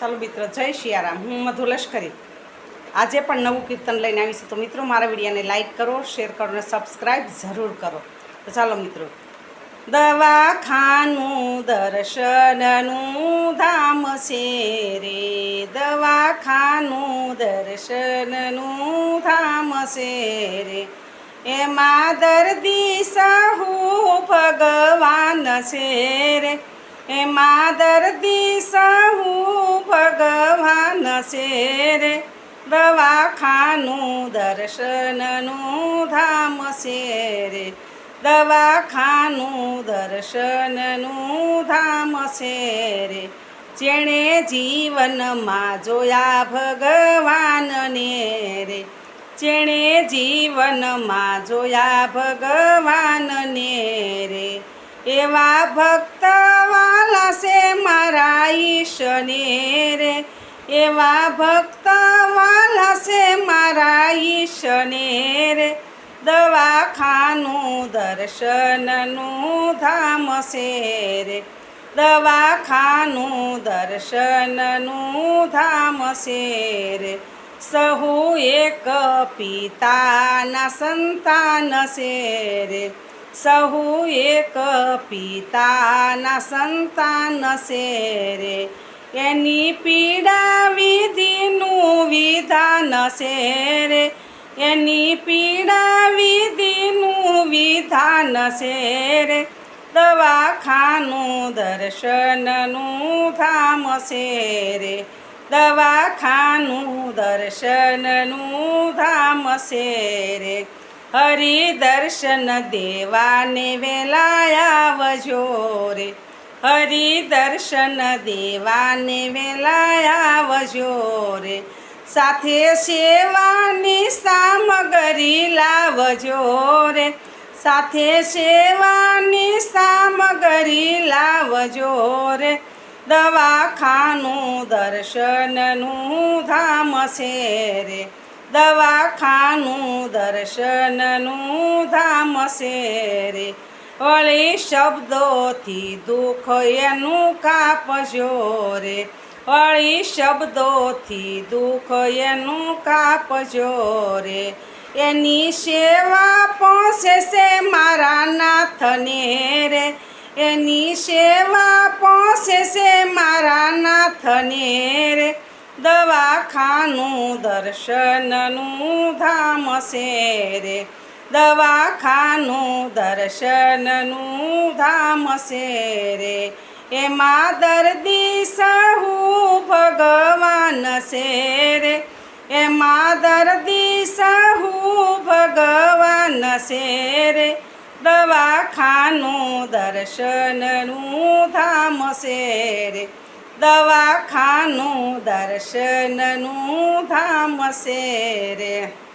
ચાલો મિત્રો, જય શિયારામ. હું મધુ લશ્કરી. આજે પણ નવું કીર્તન લઈને આવીશું તો મિત્રો, મારા વિડીયાને લાઇક કરો, શેર કરો અને સબસ્ક્રાઈબ જરૂર કરો. તો ચાલો મિત્રો. દવાખાનું દર્શનનું ધામ છે રે. દવાખાનું દર્શનનું ધામ છે રે. એમાં દર્દી સાહુ ભગવાન છે રે. એમાં દર્દી સાહુ ભગવાન છે રે દવાખાનું દર્શનનું ધામ છે દવાખાનું દર્શનનું ધામ છે જેણે જીવનમાં જોયા ભગવાનને રે જેણે જીવનમાં જોયા ભગવાનને રે એવા ભક્ત વાલા છે મારા ઈશને રે. એવા ભક્ત વાલા છે મારા ઈશને રે. દવાખાનું દર્શનનું ધામ છે રે. દવાખાનું દર્શનનું ધામ છે રે. સહુ એક પિતાના સંતાન છે સહુ એક પિતાના સંતાન છે રે. એની પીડા વિધિનું વિધાન છે રે. એની પીડા વિધિનું વિધાન છે રે. દવાખાનું દર્શનનું ધામ છે રે. દવાખાનું દર્શનનું ધામ છે રે. હરિ દર્શન દેવાને વેલાયા રે. હરિ દર્શન દેવાને વેલાયા રે. સાથે સેવાની સામગ્રી લાવજો રે. સાથે સેવાની સામગ્રી લાવજો રે. દવાખાનું દર્શનનું ધામ છે દવાખાનું, દર્શનનું ધામ છે રે વળી શબ્દોથી દુઃખ એનું કાપજો રે. વળી શબ્દોથી દુઃખ એનું કાપજો રે. એની સેવા પહોંચે છે મારા નાથને રે. એની સેવા પહોંચે છે મારા નાથને રે. દવાખાનું દર્શનનું ધામ છે રે. દવાખાનું દર્શનનું ધામ છે રે. એમાં દર્દી સહુ ભગવાન છે રે. એમાં દર્દી સહુ ભગવાન છે રે. દવાખાનું દર્શનનું ધામ છે રે. દવાખાનું દર્શનનું ધામ છે રે.